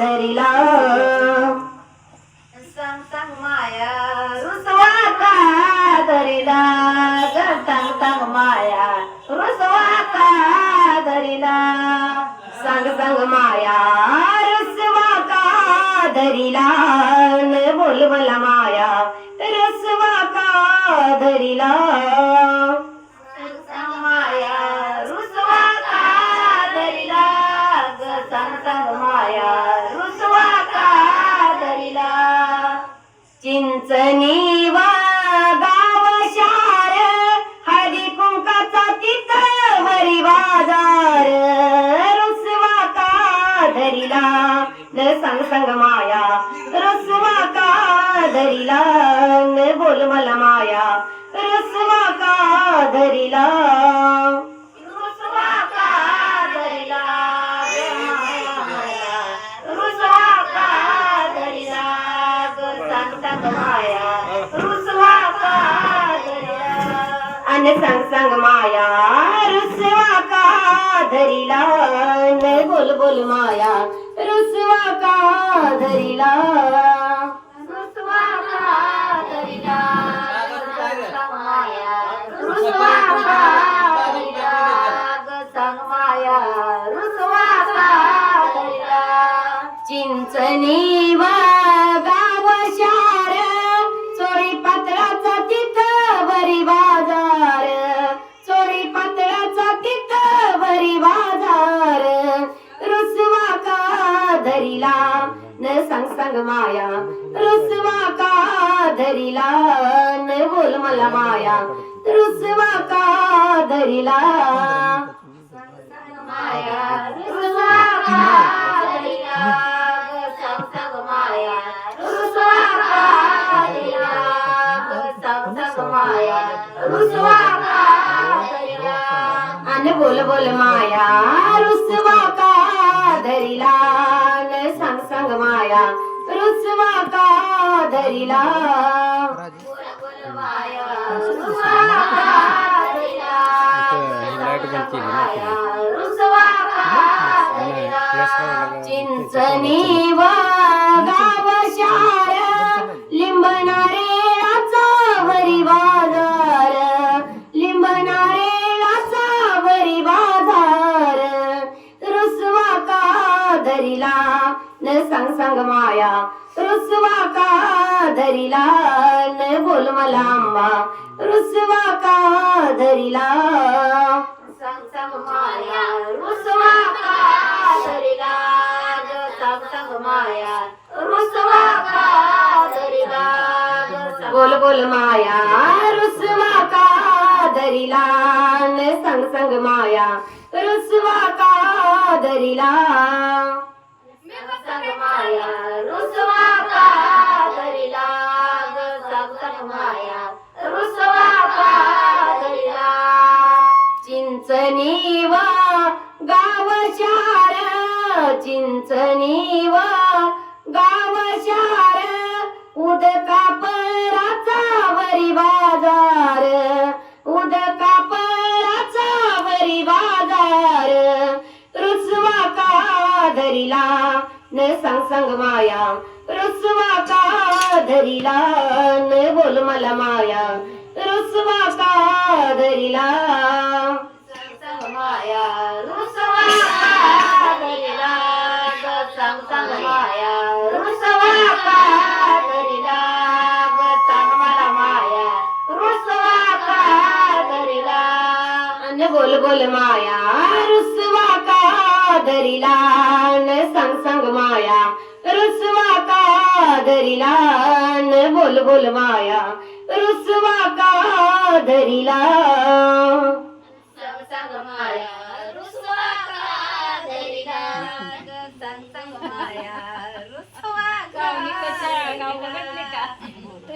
धरिला सांग सांग माया रुसवा का धरिला ग सांग सांग माया रुसवा का धरिला सांग सांग माया रुसवा का धरिला न बोल मला माया रुसवा का धरिला चिंचणी वा गाव शार हळदी कुंकाचा तिथं वरी बाजार रुसवा का धरिला? न सांग सांग माया रुसवा का धरिला? न बोल मला माया रुसवा का धरिला? आणि सांग सांग माया रुसवा का धरिला न बोल बोल माया रुसवा का धरिला रुसवा का धरिला माया रुसवा का धरिला सांग माया न सांग सांग माया रुसवा का धरिला न बोल मला माया रुसवा का धरिला माया रुसवा का धरिला सांग सांग माया रुसवा का धरिला सांग सांग माया रुसवा का धरिला बोल बोल माया रुसवा का धरिला माया रुसवा का धरिला बोल वा माया रुसवा धरिला न सांग सांग माया रुसवा का धरिला न बोल मला आंबा रुसवा का धरिला सांग सांग माया रुसवा का धरिला ग सांग सांग माया रुसवा का धरिला बोल बोल माया रुसवा का धरिला न सांग सांग माया रुसवा का धरिला सांग माया रुसवा का धरिला ग सांग सांग माया रुसवा का धरिला चिंचणी व गाव शार चिंचणी व गाव शार उदका पराचा धरिला न सांग सांग माया रुसवा का धरिला न बोल मला माया रुसवा का धरिला. अन बोल बोल माया रुसवा का धरिला न सांग सांग माया रुसवा का धरिला न बोल बोल माया रुसवा का धरिला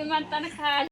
म्हणताना खा